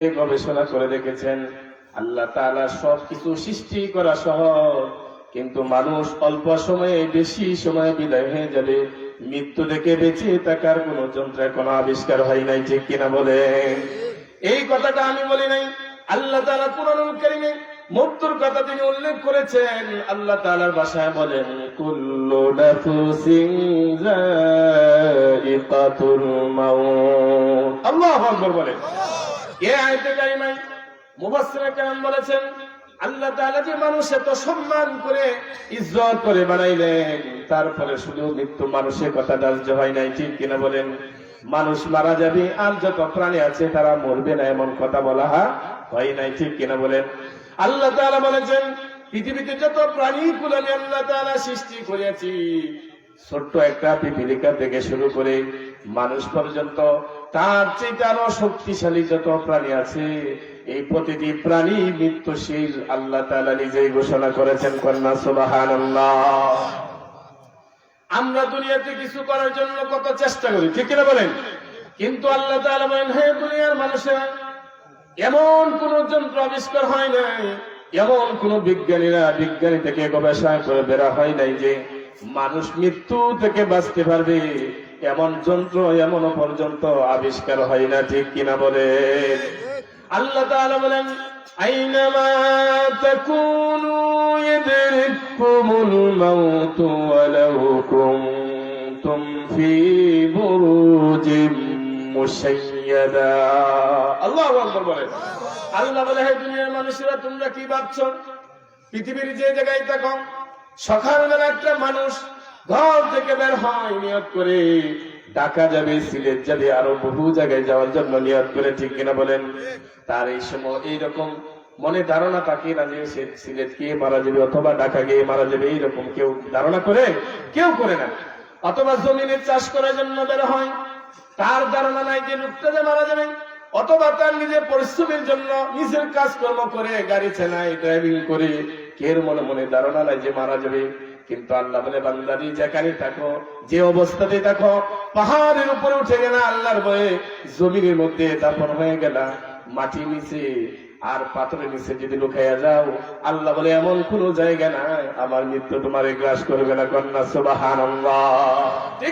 গবেষণা করে দেখেছেন, আল্লাহ তাআলা সবকিছু সৃষ্টি করা সহজ কিন্তু মানুষ অল্প সময়ে বেশি সময় বিদায় হয়ে যাবে। মৃত্যু থেকে বেঁচে থাকার কোন যন্ত্র কোনো আবিষ্কার হয় নাই, ঠিক কিনা বলে এই কথাটা আমি বলি নাই। আল্লাহ তাআলা পুরানুল কারিমে মৃত্যুর কথা তিনি উল্লেখ করেছেন। আল্লাহ তাআলার ভাষায় বলেন, কুল্লু নাফসিন যায়িকাতুল মাউত। এ বলেছেন, আল্লাহ যে মানুষ এত সম্মান করে ইজ্জত করে বানাইলেন তারপরে শুধু মৃত্যু মানুষের কথা দার্য হয় নাই, ঠিক কিনা বলেন? মানুষ মারা যাবে, আর যত প্রাণী আছে তারা মরবে না, এমন কথা বলা হয় নাই, ঠিক কিনা বলেন? আল্লাহ তাআলা বলেছেন, পৃথিবীতে যত প্রাণী গুলো আমি আল্লাহ তাআলা সৃষ্টি করেছি, ছোট্ট একটা পিপিলিকা থেকে শুরু করে মানুষ পর্যন্ত তার চেয়ে আরও শক্তিশালী যত প্রাণী আছে, এই প্রতিটি প্রাণী মৃত্যুশীল আল্লাহ তাআলা নিজেই ঘোষণা করেছেন, কন্যা সুবাহান আমরা দুনিয়াতে কিছু করার জন্য কত চেষ্টা করি, ঠিক কিনা বলেন? কিন্তু আল্লাহ তাআলা বলেন, হে দুনিয়ার মানুষেরা এমন কোন যন্ত্র আবিষ্কার হয় নাই, এমন কোন বিজ্ঞানীরা বিজ্ঞানী থেকে গবেষণা করে বেরা হয় নাই যে, মানুষ মৃত্যু থেকে বাঁচতে পারবে। এমন যন্ত্র, এমন পর্যন্ত আবিষ্কার হয় না, ঠিক কিনা বলে? আল্লাহ বলেন আল্লাহ বলে, হে দুনিয়ার মানুষেরা, তোমরা কি ভাবছ? পৃথিবীর যে জায়গায় থাকো, সকালবেলা একটা মানুষ ঘর থেকে বের হয়, নিয়ত করে ঢাকা যাবে, সিলেট যাবে, আরও বহু জায়গায় যাওয়ার জন্য নিয়ত করে, ঠিক কিনা বলেন? তার এই সময় এইরকম মনে ধারণা থাকে না যে সিলেট গিয়ে মারা যাবে অথবা ঢাকা গিয়ে মারা যাবে, এইরকম কেউ ধারণা করে? কেউ করে না। অথবা জমিনে চাষ করার জন্য বের হয়, তার ধারণা নাই যে লোকটা যে মারা যাবে। অথবা তার নিজের পরিশ্রমের জন্য নিজের কাজকর্ম করে গাড়ি চালায় ড্রাইভিং করে। কের মনে মনে ধারণা নাই যে মারা যাবে। কিন্তু আল্লাহ বলে বান্দারি যেখানে থাকো, যে অবস্থাতে থাকো, পাহাড়ের উপরে উঠে গেল আল্লাহর বয়ে জমিনের মধ্যে দাপন হয়ে গেল মাটি নিচে আর পাথরের নিচে যদি লুকাইয়া যাও, আল্লাহ বলে, এমন কোন জায়গা নাই, আমার মৃত্যু তোমার গ্রাস করবে না, কন্যা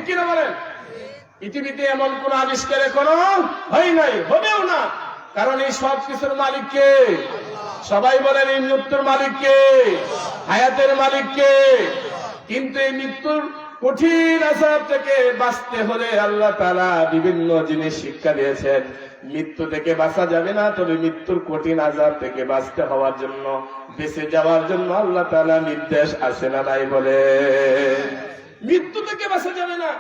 কিনা বলেন? পৃথিবীতে এমন কোন আবিষ্কার এখনও হয় নাই, হবেও না। কারণ এই সব কিছুর মালিককে সবাই বলেন, এই মৃত্যুর মালিক কে? হায়াতের মালিক কে? কিন্তু এই মৃত্যুর কঠিন আসাব থেকে বাঁচতে হলে আল্লাহ তারা বিভিন্ন জিনিস শিক্ষা দিয়েছেন। মৃত্যু থেকে বাঁচা যাবে না, তবে মৃত্যুর কঠিন আজাব থেকে বাঁচতে হওয়ার জন্য, বেঁচে যাওয়ার জন্য আল্লাহ তালা নির্দেশ আছে না নাই বলে। মৃত্যু থেকে বাঁচা যাবে না,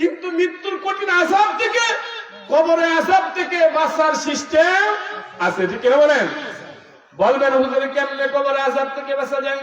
কিন্তু মৃত্যুর কঠিন আসাব থেকে কবরে আসাব থেকে বাঁচার সিস্টেম আছে ঠিক বলেন? বলবেন, হুজুর, কেমনে কবরে আসাব থেকে বাঁচা যায়?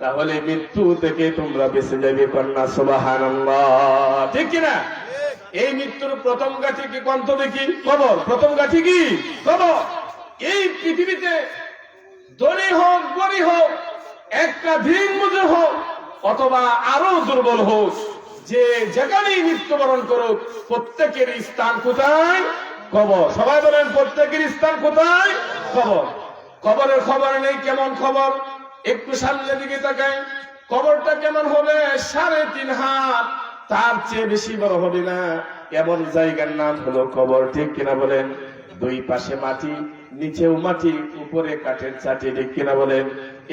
তাহলে মৃত্যু থেকে তোমরা বেঁচে যাবে কন্যা, সুবহানাল্লাহ। ঠিক কিনা? এই মৃত্যুর প্রথম গাছে কি কন্ত দেখি? কবর প্রথম গাছে কি? কবর এই পৃথিবীতে ধনী হোক, গরিব হোক, একটা দিন মজুর হোক, অথবা আরও দুর্বল হোক, যে যেখানেই মৃত্যুবরণ করুক, প্রত্যেকের স্থান কোথায়? কবর সবাই বলেন, প্রত্যেকের স্থান কোথায়? কবর কবরের খবর নেই, কেমন খবর? একটু সামনে দিকে তাকাই, কবরটা কেমন হবে? সাড়ে তিন হাত। তার চেয়ে বেশি বড় হবে না। এমন জায়গার নাম হলো কবর, ঠিক কিনা বলেন? দুই পাশে মাটি, নিচেও মাটি, উপরে কাঠের চাটি ঠিক কিনা বলেন?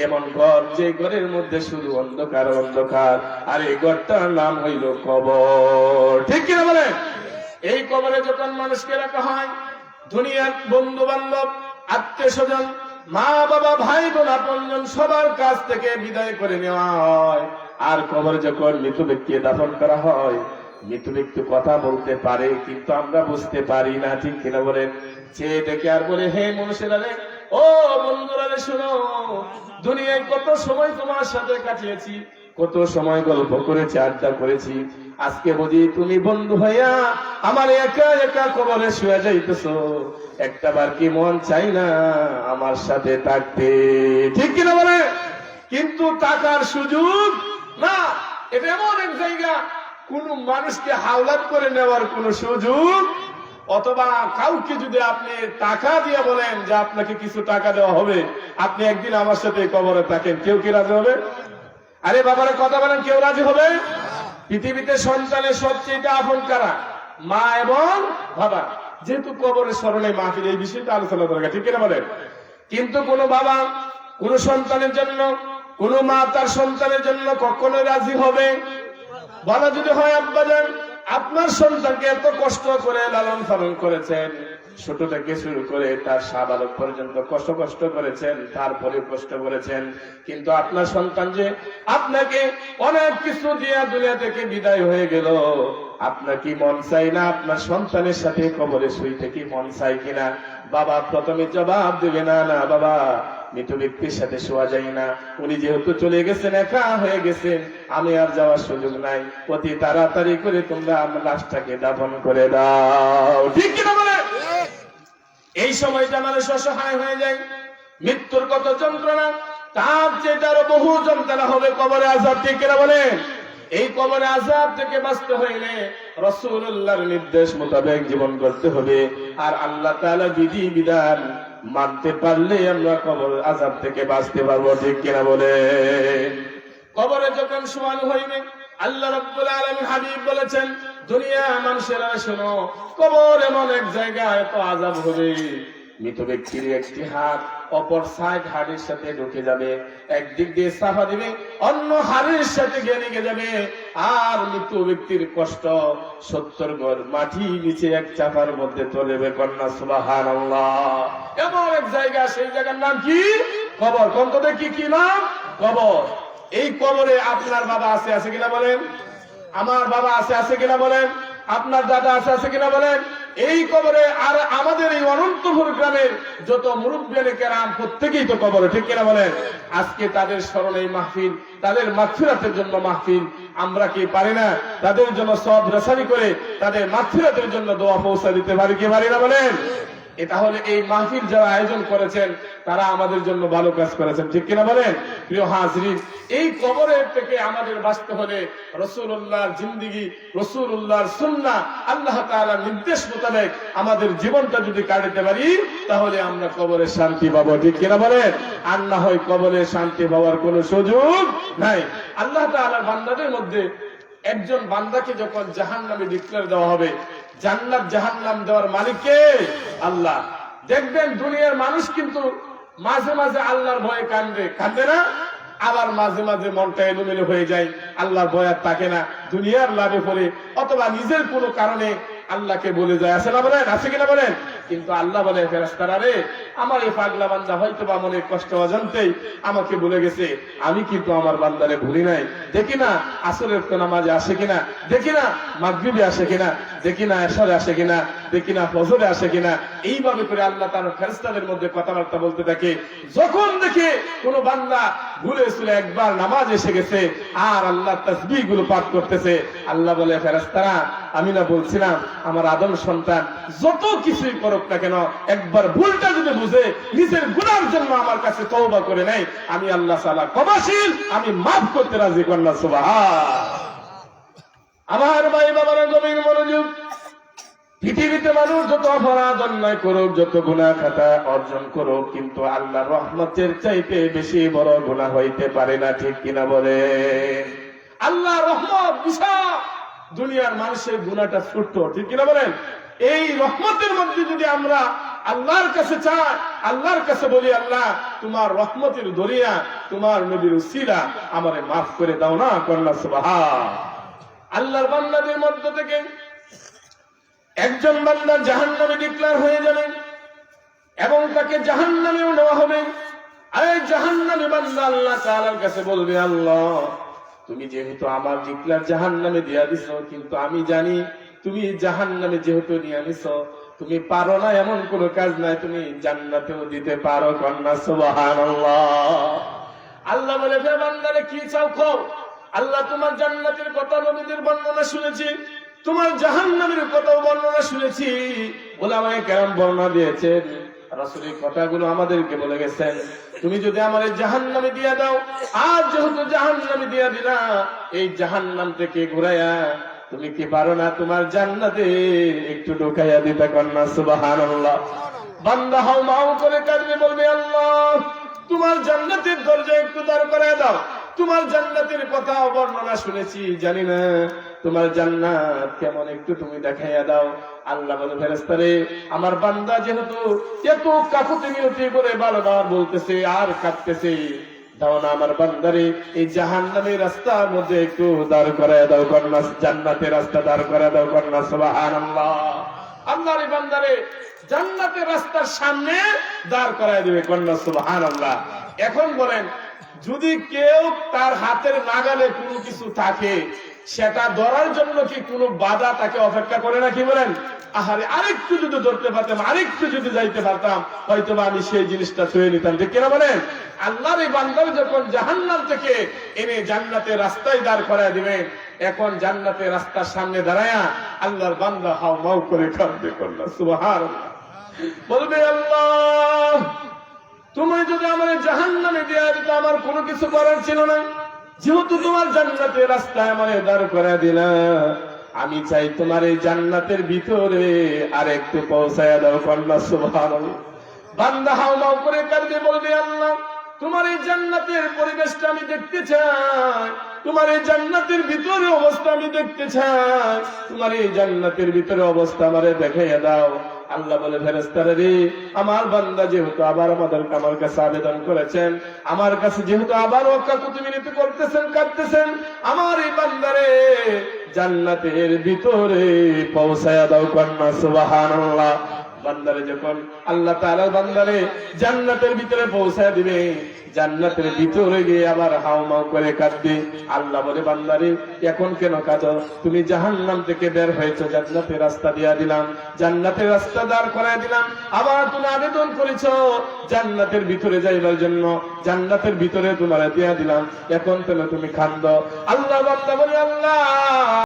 এমন ঘর যে ঘরের মধ্যে শুধু অন্ধকার অন্ধকার। আর এই ঘরটার নাম হইল কবর, ঠিক কিনা বলেন? এই কবরে যখন মানুষকে রাখা হয়, দুনিয়ার বন্ধু বান্ধব আত্মীয় স্বজন মা বাবা, ভাই বোনা, আপনজন সবার কাছ থেকে বিদায় করে নেওয়া হয়। আর কবরে যখন মৃত ব্যক্তি দাফন করা হয়, মৃত ব্যক্তি কথা বলতে পারে, কিন্তু আমরা বুঝতে পারি না, ঠিক কিনা বলেন? চেয়ে ডেকে আর বলে, হে মানুষেরা রে, ও বন্ধুরা রে, শোনো, দুনিয়ায় কত সময় তোমার সাথে কাটিয়েছি, কত সময় গল্প করেছি, আড্ডা করেছি আজকে বুঝি তুমি বন্ধু হইয়া আমার একা একা কবরে শুয়ে যাইতেছ। একটা বার কি মন চাই না আমার সাথে থাকতে? ঠিক কিনা বলে? কিন্তু টাকার সুযোগ? না, এটা এমন এক জায়গা, কোন মানুষকে হাওলাত করে নেওয়ার কোন সুযোগ? অথবা কাউকে যদি আপনি টাকা দিয়ে বলেন যে আপনাকে কিছু টাকা দেওয়া হবে, আপনি একদিন আমার সাথে কবরে থাকেন, কেউ কি রাজি হবে? আরে বাবারা, কথা বলেন, কেউ রাজি হবে? পৃথিবীতে সন্তানের সবচেয়ে আপন কারা? মা এবং বাবা। যেহেতু কবরের স্মরণে মা মাহফিল, এই বিষয়টা আলোচনা দরকার ঠিক কিনা বলেন? কিন্তু কোন বাবা, কোন সন্তানের জন্য, কোন মা তার সন্তানের জন্য কখনো রাজি হবে? বলা যদি হয় আব্বাজান আপনার সন্তানকে এত কষ্ট করে লালন পালন করেছেন ছোট থেকে শুরু করে তার সাবালক পর্যন্ত কষ্ট কষ্ট করেছেন, তারপরে কষ্ট করেছেন। কিন্তু আপনার সন্তান যে আপনাকে অনেক কিছু দিয়া দুনিয়া থেকে বিদায় হয়ে গেল, আপনার কি মন চাই না আপনার সন্তানের সাথে কবরে শুইতে কি মন চাই কিনা? বাবা, প্রথমে জবাব দেবে, না না, বাবা মৃত ব্যক্তির সাথে শোয়া যায় না। উনি যেহেতু চলে গেছেন, একা হয়ে গেছেন, আমি আর যাওয়ার সুযোগ নাই। অতি তাড়াতাড়ি করে তোমরা আমার লাশটাকে দাফন করে দাও। ঠিক কিনা বলে? এই সময়টা মানুষ অসহায় হয়ে যায়। মৃত্যুর কত যন্ত্রণা? তার চেয়ে আরও বহু যন্ত্রণা হবে কবরে আজাব ঠিক কিনা বলেন এই কবরে আজাব থেকে বাঁচতে হইলে রসুল্লাহর নির্দেশ মোতাবেক জীবন করতে হবে। আর আল্লাহ তাআলা বিধি বিধান মানতে পারলে আমরা কবর আজাব থেকে বাঁচতে পারব ঠিক কিনা বলে? কবরে যখন সমান হইবে আল্লাহ রব্বুল আলামিন হাবিব বলেছেন দুনিয়া মানুষেরা শোনো কবর এমন এক জায়গায় তো আজাব হবে মৃত ব্যক্তির একটি হাত অপর সাইড হাড়ের সাথে ঢুকে যাবে। একদিক দিয়ে সাফা দিবে, অন্য হাড়ের সাথে গিয়ে যাবে। আর মৃত্যু ব্যক্তির কষ্ট সত্তর গড় মাটি নিচে এক চাপার মধ্যে চলেবে কন্যা সুবাহান এমন এক জায়গা, সেই জায়গার নাম কি? কবর। কন্ত দেখি কি নাম? কবর। এই কবরে আপনার বাবা আছে আছে কিনা বলেন? আমার বাবা আছে আছে কিনা বলেন? আপনার দাদা আছে আছে কিনা বলেন? এই কবরে আর আমাদের এই অনন্তপুর গ্রামের যত মুরব্বেরাম প্রত্যেকেই তো কবরে, ঠিক কিনা বলেন? আজকে তাদের স্মরণে মাহফিল, তাদের মাগফিরাতের জন্য মাহফিল, আমরা কি পারি না? তাদের জন্য সব রেসানি করে তাদের মাগফিরাতের জন্য দোয়া পৌঁছা দিতে পারি কি পারি না বলেন? এটা হলে এই মাহফিল যারা আয়োজন করেছেন, তারা আমাদের জন্য ভালো কাজ করেছেন। ঠিক কিনা বলেন? প্রিয় হাজরিন, এই কবরের থেকে আমাদের বাঁচতে হলে রসুল্লাহর জিন্দিগি রসুল্লাহর সুন্না আল্লাহ তাআলার নির্দেশ মোতাবেক আমাদের জীবনটা যদি কাটাতে পারি, তাহলে আমরা কবরে শান্তি পাবো। ঠিক কিনা বলেন? আর না হয় কবরে শান্তি পাওয়ার কোনো সুযোগ নাই। আল্লাহ তাআলার বান্দাদের মধ্যে একজন বান্দাকে যখন জাহান নামে ডিক্লেয়ার দেওয়া হবে জান্নাত জাহান্নাম দেওয়ার মালিককে আল্লাহ। দেখবেন দুনিয়ার মানুষ কিন্তু মাঝে মাঝে আল্লাহর ভয়ে কান্দে। কান্দে না? আবার মাঝে মাঝে মনটা এলোমেলো হয়ে যায়। আল্লাহর ভয় আর থাকে না। দুনিয়ার লাভে পড়ে। অথবা নিজের কোনো কারণে আল্লাহকে বলে যায়। আছে না বলেন? আছে কিনা বলেন? কিন্তু আল্লাহ বলে ফেরাস্তারা রে, আমার এই পাগলা বান্দা হয়তো বা মনে কষ্ট অজান্তেই আমাকে বলে গেছে। আমি কিন্তু আমার বান্দারে ভুলি নাই। দেখি না, আসরের নামাজে আসে কিনা? দেখি না, মাগরিবে আসে কিনা? দেখি না এসরে আসে কিনা, দেখি না ফজরে আসে কিনা, এইভাবে করে আল্লাহ তার ফেরেস্তাদের মধ্যে কথাবার্তা বলতে থাকে। যখন দেখে কোন বান্দা ভুলে ছিল একবার নামাজ এসে গেছে, আর আল্লাহ তসবি গুলো পাঠ করতেছে, আল্লাহ বলে ফেরেস্তারা আমি না বলছিলাম, আমার আদম সন্তান যত কিছুই করুক না কেন, একবার ভুলটা যদি বুঝে, নিজের গুণার জন্য আমার কাছে তওবা করে নেয়, আমি আল্লাহ সালা ক্ষমাশীল, আমি মাফ করতে রাজি করলাম সুবাহ আমার ভাই বাবারা গভীর মনোযোগ। পৃথিবীতে মানুষ যত অপরাধ অন্যায় করুক, যত গুণা খাতা অর্জন করুক, কিন্তু আল্লাহ রহমতের চাইতে বেশি বড় গুণা হইতে পারে না, ঠিক কিনা বলে? আল্লাহ রহমত বিশাল। দুনিয়ার মানুষের গুণাটা ছোট্ট, ঠিক কিনা বলেন এই রহমতের মধ্যে যদি আমরা আল্লাহর কাছে চাই, আল্লাহর কাছে বলি, আল্লাহ, তোমার রহমতের দরিয়া, তোমার নবীর উসিলা আমারে মাফ করে দাও না কন্যা সুবাহা আল্লাহর বান্দাদের মধ্য থেকে একজন বান্দা জাহান নামে ডিক্লার হয়ে যাবে এবং তাকে জাহান নামেও নেওয়া হবে। আরে জাহান নামে বান্দা আল্লাহ তাআলার কাছে বলবে, আল্লাহ, তুমি যেহেতু আমার ডিক্লার জাহান নামে দিয়া দিছ, কিন্তু আমি জানি তুমি জাহান নামে যেহেতু নিয়ে আনিছ তুমি পারো না এমন কোন কাজ নাই, তুমি জান্নাতেও দিতে পারো কন্যা সুবাহান আল্লাহ বলে বান্দারে কি চাও খাও আল্লাহ তোমার জান্নাতের কথা নবীদের বর্ণনা শুনেছি, তোমার জাহান্নামের কথাও বর্ণনা শুনেছি। বলে আমায় কেমন বর্ণনা দিয়েছেন কথাগুলো আমাদেরকে বলে তুমি যদি আমার জাহান দাও, আর জাহান এই জাহান থেকে তুমি কি না তোমার একটু ঢোকাইয়া দিতে বান্দা হাও মাও করে কাঁদবে, বলবে, আল্লাহ, তোমার জান্নাতের দরজা একটু দাঁড় করায় দাও। তোমার জান্নাতের কথা বর্ণনা শুনেছি, জানি না তোমার জান্নাত কেমন একটু তুমি দেখাইয়া দাও। আল্লাহ বলে ফেরেস্তারে আমার বান্দা যেহেতু এত কাকুতি মিনতি করে বারবার বলতেছে, আর কাঁদতেছে, দাও না আমার বান্দারে, এই জাহান নামের রাস্তার মধ্যে একটু দাঁড় করায় দাও কন্যা জান্নাতের রাস্তা দাঁড় করায় দাও কন্যা সুবাহান আল্লাহ বান্দারে জান্নাতের রাস্তার সামনে দাঁড় করায় দেবে কন্যা সুবাহান আল্লাহ এখন বলেন যদি কেউ তার হাতের নাগালে কোনো কিছু থাকে, সেটা ধরার জন্য কি কোনো বাধা তাকে অপেক্ষা করে না কি বলেন? আহারে, আরেকটু যদি ধরতে পারতাম, আরেকটু যদি যাইতে পারতাম হয়তো আমি সেই জিনিসটা ছুঁয়ে নিতাম। ঠিক কিনা বলেন? আল্লাহর এই বান্দার যখন জাহান্নাম থেকে এনে জান্নাতের রাস্তায় দাঁড় করায় দিবেন এখন জান্নাতের রাস্তার সামনে দাঁড়ায়া আল্লাহর বান্দা হাও মাও করে কাঁদবে করল সুবহান বলবে, আল্লাহ তুমি যদি আমার জাহান নামে দেওয়া দিত, আমার কোনো কিছু করার ছিল না। যেহেতু তোমার জান্নাতের রাস্তায় আমার দাঁড় করে দিলা, আমি চাই তোমার এই জান্নাতের ভিতরে আর একটু পৌঁছায় দাও কন্যা সুভান বান্দা হাও মাও করে কাঁদবে, বলবে, আল্লাহ, তোমার এই জান্নাতের পরিবেশটা আমি দেখতে চাই। তোমার এই জান্নাতের ভিতরে অবস্থা আমি দেখতে চাই। তোমার এই জান্নাতের ভিতরে অবস্থা আমারে দেখাইয়া দাও। আল্লাহ বলে ফেরেস্তারে রে আমার বান্দা যেহেতু আবার আমাদের আমার কাছে আবেদন করেছেন, আমার কাছে যেহেতু আবার অকাকুতি মিনতি করতেছেন, কাঁদতেছেন, আমার এই বান্দারে জান্নাতের ভিতরে পৌঁছায়া দাও কন্যা, সুবহানাল্লাহ। বান্দারে যখন আল্লাহ তাআলা বান্দারে জান্নাতের ভিতরে পৌঁছায় দিবে, জান্নাতের ভিতরে গিয়ে আবার হাওমাও করে কাঁদবে। আল্লাহ বলে, বান্দারে, এখন কেন কাঁদো? তুমি জাহান্নাম থেকে বের হয়েছো, জান্নাতের রাস্তা দিয়া দিলাম, জান্নাতের রাস্তা দাঁড় করায় দিলাম, আবার তুমি আবেদন করেছ জান্নাতের ভিতরে যাইবার জন্য, জান্নাতের ভিতরে তোমার দিয়া দিলাম, এখন কেন তুমি খান্দ আল্লাহ বান্দা বলে, আল্লাহ!